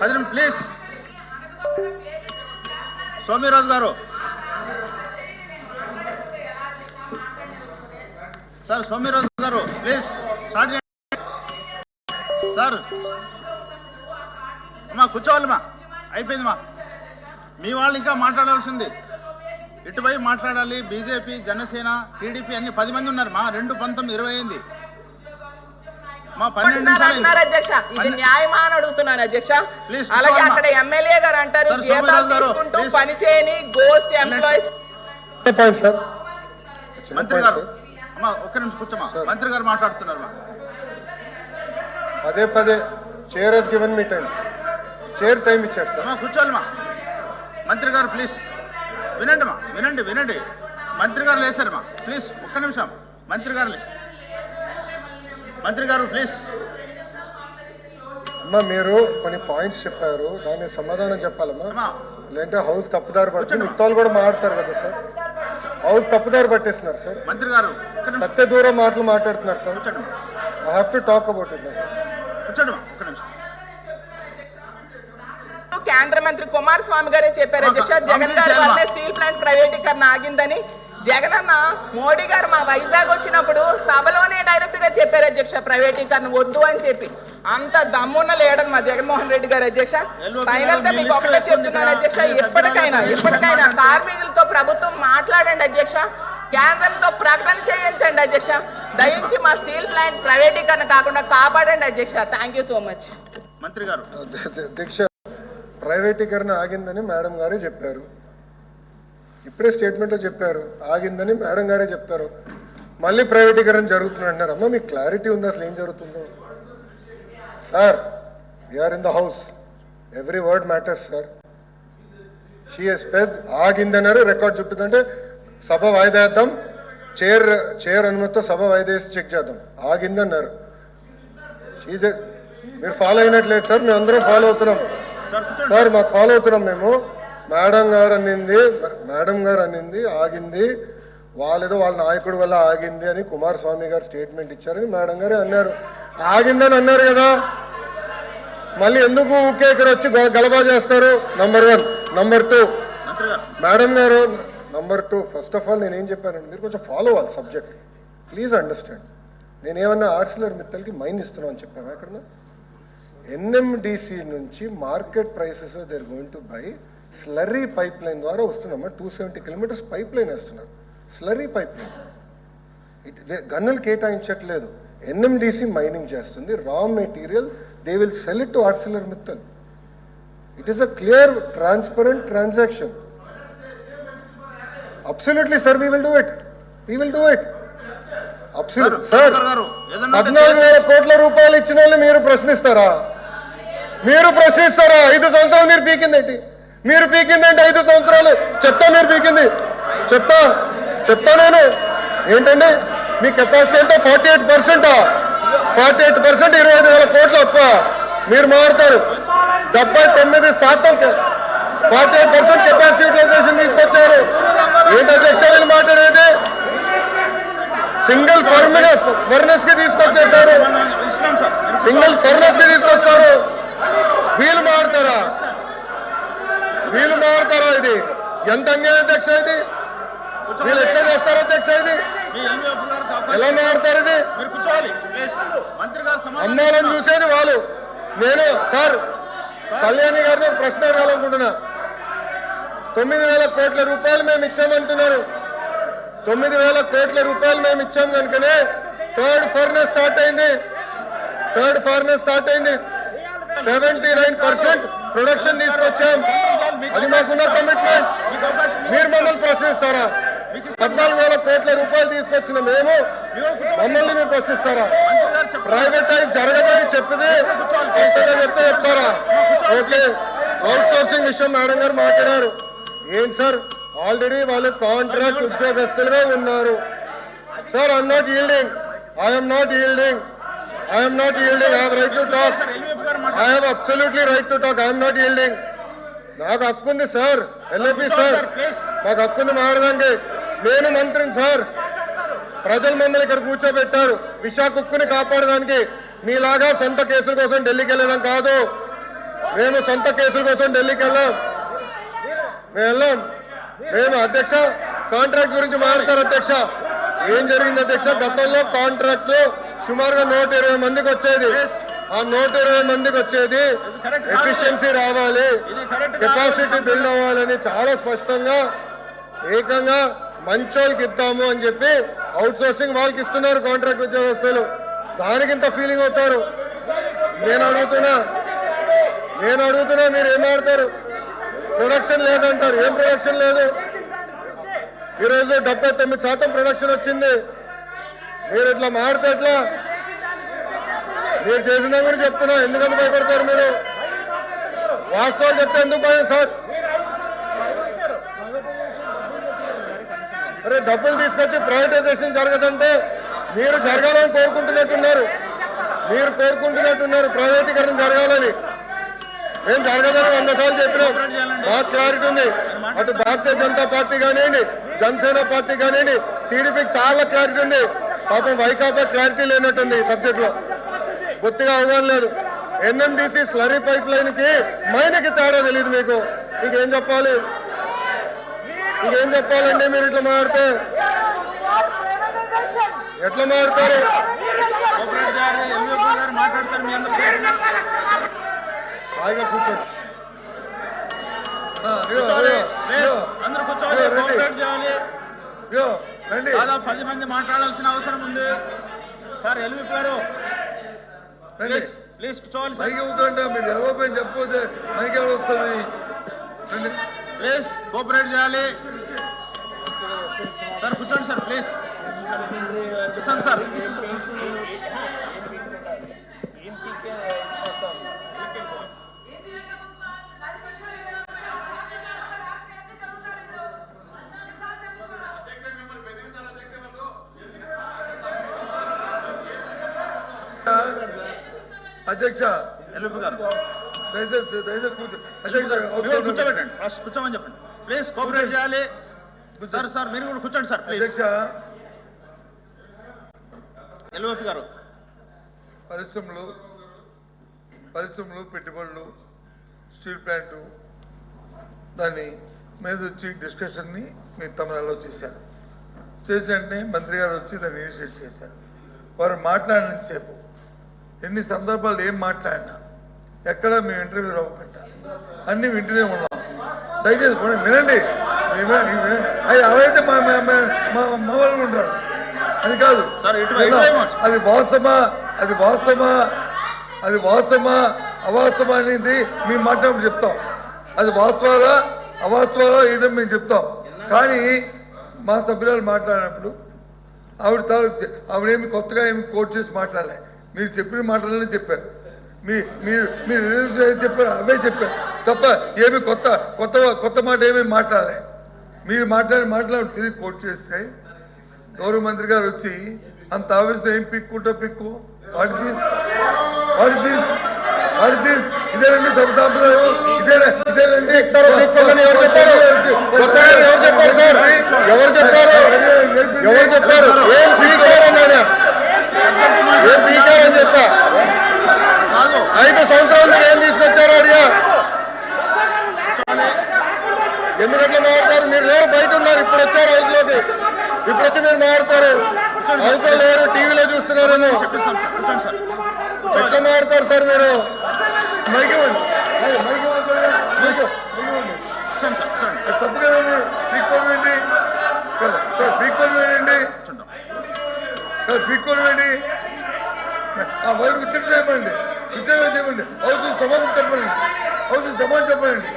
పది ప్లీజ్ సోమిరాజు గారు. సార్ సోమిరాజు గారు ప్లీజ్ స్టార్ట్ చేయండి. సార్ అమ్మా కూర్చోవాలమ్మా. అయిపోయిందిమా మీ వాళ్ళు ఇంకా మాట్లాడాల్సింది. ఇటువైపు మాట్లాడాలి బీజేపీ జనసేన టీడీపీ అన్ని పది మంది ఉన్నారు. మా రెండు పంతొమ్మిది ఇరవై అయింది. మా అయింది. అధ్యక్ష. ఇది న్యాయమా అని అడుగుతున్నాను అధ్యక్ష. అలాగే. అక్కడ ఎమ్మెల్యే గారు అంటారు జీతాలు తీసుకుంటూ please. పని చేయని గోస్ట్ ఎంప్లాయీస్ మంత్రి గారు. అమ్మా ఒక్క నిమిషం కూర్చోమ్మా. సార్. మంత్రి గారు మాట్లాడుతున్నారు మా పదే పదే chair he's given me time chair time ఇచ్చారు సార్ అమ్మా కూర్చోవాలమ్మా మంత్రి గారు ప్లీజ్ వినండి మా వినండి వినండి. మంత్రి గారు లేసారమ్మా ప్లీజ్ ఒక్క నిమిషం. మంత్రి గారు లేచి మంత్రి గారు ప్లీజ్ అమ్మా మీరు కొన్ని పాయింట్స్ చెప్పారు. దానికి సమాధానం చెప్పాలమ్మా. లేదంటే హౌస్ తప్పుదారి పడుతుంది. మిగతా వాళ్ళు కూడా మాట్లాడతారు కదా సార్ హౌస్ తప్పుదారి పట్టేస్తున్నారు సార్ మంత్రి గారు సత్య దూరం మాటలు మాట్లాడుతున్నారు sir I have to talk about it sir కూర్చోండి మా ఒక్క నిమిషం. కేంద్ర మంత్రి కుమారస్వామి గారే చెప్పారు. అధ్యక్ష జగన్ గారి. స్టీల్ ప్లాంట్ ప్రైవేటీకరణ ఆగిందని. జగన్ అన్న మోడీ గారు మా వైజాగ్ వచ్చినప్పుడు సభలోనే డైరెక్ట్గా చెప్పారు అధ్యక్ష ప్రైవేటీకరణ వద్దు అని చెప్పి. అంత దమ్మున్న లేడని మా జగన్మోహన్ రెడ్డి గారు అధ్యక్ష. ఫైనల్గా మీకు ఒకటే చెప్తున్నాను ఎక్కువ అధ్యక్ష? ఎప్పటికైనా ఎప్పటికైనా కార్మికులతో ప్రభుత్వం మాట్లాడండి అధ్యక్ష. కేంద్రంతో ప్రకటన చేయించండి అధ్యక్ష. దయించి మా స్టీల్ ప్లాంట్ ప్రైవేటీకరణ కాకుండా కాపాడండి అధ్యక్ష. థ్యాంక్ యూ సో మచ్ మంత్రి గారు. ప్రైవేటీకరణ ఆగిందని మేడం గారే చెప్పారు. ఇప్పుడే స్టేట్మెంట్లో చెప్పారు. ఆగిందని మేడం గారే చెప్తారు. మళ్ళీ ప్రైవేటీకరణ జరుగుతుంది అంటున్నారు. అమ్మ మీకు క్లారిటీ ఉంది అసలు ఏం జరుగుతుందో? Sir we're in the house every word matters sir she's పెద్ ఆగిందన్నారు రికార్డ్ చుట్టుందంటే సభ వాయిదా వేద్దాం. చైర్ చైర్ అనుమతితో సభ వాయిదా వేసి చెక్ చేద్దాం. ఆగిందన్నారు. షీజ్ మీరు ఫాలో అయినట్లేదు సార్ మేము అందరం ఫాలో అవుతున్నాం సార్ మాకు ఫాలో అవుతున్నాం మేము. మేడం గారు అనింది మేడం గారు అనింది ఆగింది. వాళ్ళేదో వాళ్ళ నాయకుడు వల్ల ఆగింది అని కుమారస్వామి గారు స్టేట్మెంట్ ఇచ్చారని మేడం గారే అన్నారు. ఆగిందని అన్నారు కదా. మళ్ళీ ఎందుకు ఊకే ఇక్కడ వచ్చి గలబా చేస్తారు? Number one number two madam గారు number two first of all నేను ఏం చెప్పానండి మీరు కొంచెం ఫాలో అవ్వాలి సబ్జెక్ట్ ప్లీజ్ అండర్స్టాండ్ నేనేమన్నా ఆర్సిలర్ మిత్తల్కి మైన్ ఇస్తున్నాను అని చెప్పాను ఎక్కడ ఎన్ఎండిసి నుంచి market prices they're going to buy slurry pipeline ద్వారా వస్తున్నామా two seventy kilometres pipe line వేస్తున్నారు. స్లర్రీ పైప్ లైన్ గన్నులు కేటాయించట్లేదు. ఎన్ఎండిసి మైనింగ్ చేస్తుంది. Raw material they will sell it to ArcelorMittal it is a clear transparent transaction. Absolutely sir we will do it we will do it absolute sir పద్నాలుగు వేల కోట్ల రూపాయలు ఇచ్చిన వాళ్ళు మీరు ప్రశ్నిస్తారా? మీరు ప్రశ్నిస్తారా? ఐదు సంవత్సరాలు మీరు పీకిందేంటి? మీరు పీకిందేంటి ఐదు సంవత్సరాలు. చెప్తా మీరు పీకింది. చెప్తా. చెప్తా నేను. ఏంటండి? మీ కెపాసిటీ అంటే ఫార్టీ ఎయిట్ పర్సెంటా ఫార్టీ ఎయిట్ పర్సెంట్ ఇరవై ఐదు వేల కోట్ల అప్ప. మీరు మారుతారు. డెబ్బై తొమ్మిది శాతం forty eight percent capacity utilisation తీసుకొచ్చారు. ఏంటి అధ్యక్ష వీళ్ళు మాట్లాడేది? సింగిల్ ఫర్మినెస్ ఫర్నెస్కి తీసుకొచ్చేసారు సింగిల్ ఫర్నెస్కి తీసుకొస్తారు. వీళ్ళు మారుతారా? వీళ్ళు మారుతారా ఇది? ఎంత అన్యాయం అధ్యక్ష ఇది? వీళ్ళు ఎట్లా చేస్తారో అధ్యక్ష ఇది? ఎలా మారుతారు ఇది? అమ్మాలని. చూసేది వాళ్ళు. నేను సార్ కళ్యాణి గారిని ప్రశ్న అడగాలనుకుంటున్నా. తొమ్మిది వేల కోట్ల రూపాయలు మేము ఇచ్చామంటున్నారు. తొమ్మిది వేల కోట్ల రూపాయలు మేము ఇచ్చాం కనుకనే థర్డ్ ఫర్నెస్ స్టార్ట్ అయింది. థర్డ్ ఫర్నెస్ స్టార్ట్ అయింది. సెవెంటీ నైన్ పర్సెంట్ ప్రొడక్షన్ తీసుకొచ్చాం. అది మాకున్న కమిట్మెంట్ మీరు మమ్మల్ని ప్రశ్నిస్తారా? పద్నాలుగు వేల కోట్ల రూపాయలు తీసుకొచ్చిన మేము మమ్మల్ని మీరు ప్రశ్నిస్తారా? ప్రైవేటైజ్ జరగదని చెప్పింది. చెప్తే చెప్తారా? ఓకే. అవుట్ సోర్సింగ్ విషయం మేడం గారు మాట్లాడారు. ఏంటి సార్? ఆల్రెడీ వాళ్ళు కాంట్రాక్ట్ ఉద్యోగస్తులుగా ఉన్నారు. Sir I'm not yielding I'm not yielding I'm not yielding I right to talk I have absolutely right to talk I'm not yielding నాకు హక్కు ఉంది సార్. ఎల్ఏపి సార్. నాకు హక్కుంది మారడానికి నేను మంత్రిని సార్. ప్రజలు మమ్మల్ని ఇక్కడ కూర్చోబెట్టారు. విశాఖ కుక్కుని కాపాడడానికి మీలాగా సొంత కేసుల కోసం ఢిల్లీకి వెళ్ళడం కాదు. మేము సొంత కేసుల కోసం ఢిల్లీకి వెళ్ళాం. మేము వెళ్ళాం. మేము అధ్యక్ష కాంట్రాక్ట్ గురించి మాట్లాడతారు అధ్యక్ష. ఏం జరిగింది అధ్యక్ష? గతంలో కాంట్రాక్ట్ సుమారుగా నూట ఇరవై మందికి వచ్చేది. ఆ నూట ఇరవై మందికి వచ్చేది. ఎఫిషియన్సీ రావాలి. కెపాసిటీ బిల్డ్ అవ్వాలని చాలా స్పష్టంగా ఏకంగా మంచోళ్ళకి ఇద్దాము అని చెప్పి అవుట్ సోర్సింగ్ వాళ్ళకి ఇస్తున్నారు కాంట్రాక్ట్ ఉద్యోగస్తులు. దానికింత ఫీలింగ్ అవుతారు. నేను అడుగుతున్నా నేను అడుగుతున్నా మీరు ఏం ఆడతారు ప్రొడక్షన్ లేదంటారు. ఏం ప్రొడక్షన్ లేదు? ఈరోజు డెబ్బై తొమ్మిది శాతం ప్రొడక్షన్ వచ్చింది. మీరు ఇట్లా మాడితే ఎట్లా? మీరు చేసిన కూడా చెప్తున్నా. ఎందుకంత భయపడతారు మీరు? వాస్తవాలు చెప్తే ఎందుకు భయం సార్? అరే డబ్బులు తీసుకొచ్చి ప్రైవేటైజేషన్ జరగదంటే మీరు జరగాలని కోరుకుంటున్నట్టున్నారు. మీరు కోరుకుంటున్నట్టున్నారు. ప్రైవేటీకరణ జరగాలని. ఏం జరగదని వంద సార్లు చెప్పినాం. బాగా క్లారిటీ ఉంది. అటు భారతీయ జనతా పార్టీ కానివ్వండి జనసేన పార్టీ కానివ్వండి టీడీపీకి చాలా క్లారిటీ ఉంది. పాపం వైకాపా క్లారిటీ లేనట్టుంది ఈ సబ్జెక్ట్ లో బొత్తిగా అవగాహన లేదు. ఎన్ఎండిసి స్లరీ పైప్ లైన్కి మైనకి తేడా తెలియదు మీకు. ఇంకేం చెప్పాలి? ఇంకేం చెప్పాలండి మీరు ఇట్లా మాట్లాడితే? ఎట్లా మాట్లాడతారు? కోఆపరేట్ చేయాలి ఎల్వీపీ గారు మాట్లాడతారు మీ అందరూ హాయిగా కూర్చోండి. అందరూ కూర్చోవాలి. కోఆపరేట్ చేయాలి. రండి. దాదాపు పది మంది మాట్లాడాల్సిన అవసరం ఉంది. సార్ ఎల్వీపీ గారు ప్లీజ్ ప్లీజ్ కూర్చోవాలి సార్. మైకి ఇవ్వకండి మీరు ఎవరో పోయి చెప్పకపోతే మైకి ఎవరు వస్తుంది? ప్లీజ్ కోఆపరేట్ చేయాలి. సార్ కూర్చోండి సార్ ప్లీజ్. ఇస్తాను సార్. అధ్యక్ష ఎల్వీపీ గారు. దయచేసి అధ్యక్ష కూర్చోబెట్టండి. ఫస్ట్ కూర్చోమని చెప్పండి. ప్లీజ్ కోఆపరేట్ చేయాలి. సార్ సార్ మీరు కూడా కూర్చోండి సార్ ప్లీజ్ అధ్యక్ష. ఎల్వీపీ గారు. పరిశ్రమలు పరిశ్రమలు పెట్టుబడులు స్టీల్ ప్లాంటు దాని మీద వచ్చి డిస్కషన్ని మీ తమిళలో చేశారు. చేసి వెంటనే మంత్రి గారు వచ్చి దాన్ని ఇనిషియేట్ చేశారు. వారు మాట్లాడినంతసేపు ఎన్ని సందర్భాలు ఏం మాట్లాడినా ఎక్కడ మేము ఇంటర్వ్యూ అవ్వకుండా అన్ని వింటూనే ఉన్నాం. దయచేసి వినండి. అయ్యి అవైతే మా మా- మా- మా మా వాళ్ళు ఉంటారు. అది కాదు. అది వాస్తవమా? అది వాస్తవమా? అది వాస్తవమా? అవాస్తవమా అనేది మేము మాట్లాడి చెప్తాం. అది వాస్తవాలా? అవాస్తవాలా? ఏదో మేము చెప్తాం. కానీ మా సభ్యురాలు మాట్లాడినప్పుడు ఆవిడ తాలూకు ఆవిడేమి కొత్తగా ఏమి కోట్ చేసి మాట్లాడలే. మీరు చెప్పిన మాటలనే చెప్పారు మీ మీరు మీరు చెప్పారు అవే చెప్పారు తప్ప ఏమి కొత్త కొత్త కొత్త మాట ఏమీ మాట్లాడలే. మీరు మాట్లాడి మాట్లాడి తిరిగి కోట్ చేస్తే గౌరవ మంత్రి గారు వచ్చి అంత ఆవేశం ఏం పిక్కుంటా పిక్కు? వాటి తీస్ వాటి తీస్ ఇదేనండి సభ సాంప్రదాయం. ఇదేనా ఇదేనండి ఎవరు చెప్పారు? ఎవరు చెప్పారు? ఎవరు చెప్పారు ఏం పీకారు ఏం పీకారు అని చెప్పా? ఐదు సంవత్సరాలు మీరు ఏం తీసుకొచ్చారు అడిగా? ఎందుకట్లా మాట్లాడతారు? మీరు లేరు బయట ఉన్నారు ఇప్పుడు వచ్చారు హౌస్లోకి ఇప్పుడు వచ్చి మీరు మాట్లాడతారు. హౌస్లో లేరు టీవీలో చూస్తున్నారేమో. ఎట్లా మాట్లాడతారు సార్ మీరు? మైక్ ఇవ్వండి. మైక్ ఇవ్వండి. మైక్ ఆ వర్డ్ ఉత్తరం చేయమండి ఉత్తరం చేయమండి అవసరం సమాధానం చెప్పండి. అవసరం సమాధానం చెప్పండి.